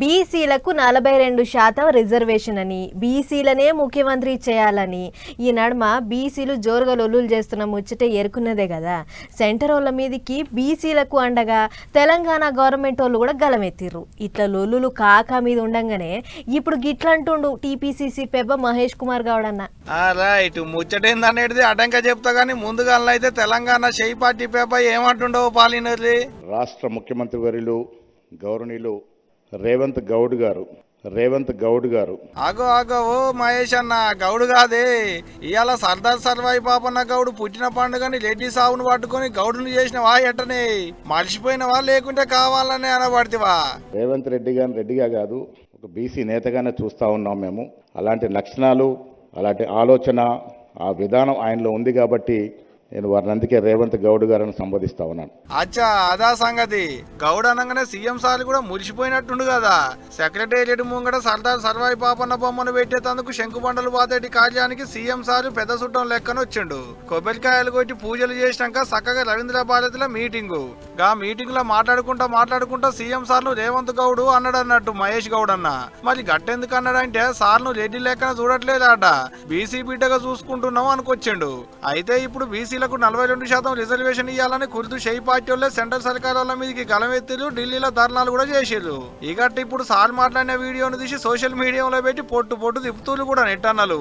బీసీలకు నలభై రెండు శాతం రిజర్వేషన్ అని బీసీలనే ముఖ్యమంత్రి చేయాలని. ఈ నడుమ బీసీలు జోరుగా లొల్లులు చేస్తున్న ముచ్చటే ఎరుకున్నదే కదా. సెంటర్ వాళ్ళ మీదకి బీసీలకు అండగా తెలంగాణ గవర్నమెంట్ వాళ్ళు కూడా గలమెత్తిర్రు. ఇట్లా లొల్లులు కాకా మీద ఉండంగానే ఇప్పుడు గిట్లంటుండు టీపీసీసీ పెబ్బ మహేష్ కుమార్ గౌడ్ అన్న ఆ రైట్. ముచ్చటేందనేది అడ్డంక చెప్తా గానీ ముందుగా అయితే తెలంగాణ షెయి పార్టీ పేపర్ ఏమంటుండవు పాలినర్లి? రాష్ట్ర ముఖ్యమంత్రి వర్యులు గౌరవనీయులు రేవంత్ గౌడ్ గారు రేవంత్ గౌడ్ గారు. ఆగో ఆగో ఓ మహేష్ అన్న గౌడు కాదే. ఇవాళ సర్దార్ సర్వాయి పాపన్న గౌడు పుట్టిన పండుగని రెడ్డి సాగును పట్టుకొని గౌడుని చేసినవా ఎట్టనే మర్చిపోయినవా లేకుంటే కావాలనే అనబడితివా. రేవంత్ రెడ్డి గారిని రెడ్డిగా కాదు ఒక బీసీ నేతగానే చూస్తూ ఉన్నాం మేము. అలాంటి లక్షణాలు అలాంటి ఆలోచన ఆ విధానం ఆయనలో ఉంది కాబట్టి నేను వారిని అందుకే రేవంత్ గౌడ్ గారిని సంబోధిస్తా ఉన్నాను. అచ్చా అదా సంగతి. గౌడ్ అనగానే సీఎం సార్ కూడా మురిసిపోయినట్టుండు కదా. సెక్రటేరియట్ ముంగట సర్దార్ సర్వాయి పాపన్న బొమ్మను పెట్టేందుకు శంకుబండలు బాతేటి కార్యానికి సీఎం సార్ పెద్ద చుట్టం లెక్కన వచ్చిండు. కొబ్బరికాయలు కొట్టి పూజలు చేసినాక చక్కగా రవీంద్ర భారతిలో మీటింగు. గా మీటింగ్లో మాట్లాడుకుంటా మాట్లాడుకుంటా సీఎం సార్ను రేవంత్ గౌడ్ అన్నాడు అన్నట్టు మహేష్ గౌడ్ అన్న మరి గట్టెందుకు అన్నాడంటే సార్ను రెడ్డి లెక్కన చూడట్లేదట. బీసీ బిడ్డగా చూసుకుంటున్నాం అనుకొచ్చిండు. అయితే ఇప్పుడు బీసీలకు నలభై రెండు శాతం రిజర్వేషన్ ఇవ్వాలని కుర్దు షేయి పార్టీ వాళ్ళే సెంట్రల్ సర్కారాల మీదకి గలమెత్తిరు ఢిల్లీలో ధర్నాలు కూడా చేసేరు ఇగట్టి ఇప్పుడు సార్ మాట్లాడిన వీడియోను తీసి సోషల్ మీడియాలో పెట్టి పొట్టు పొట్టు తిప్పుతూలు కూడా నెట్టన్నలు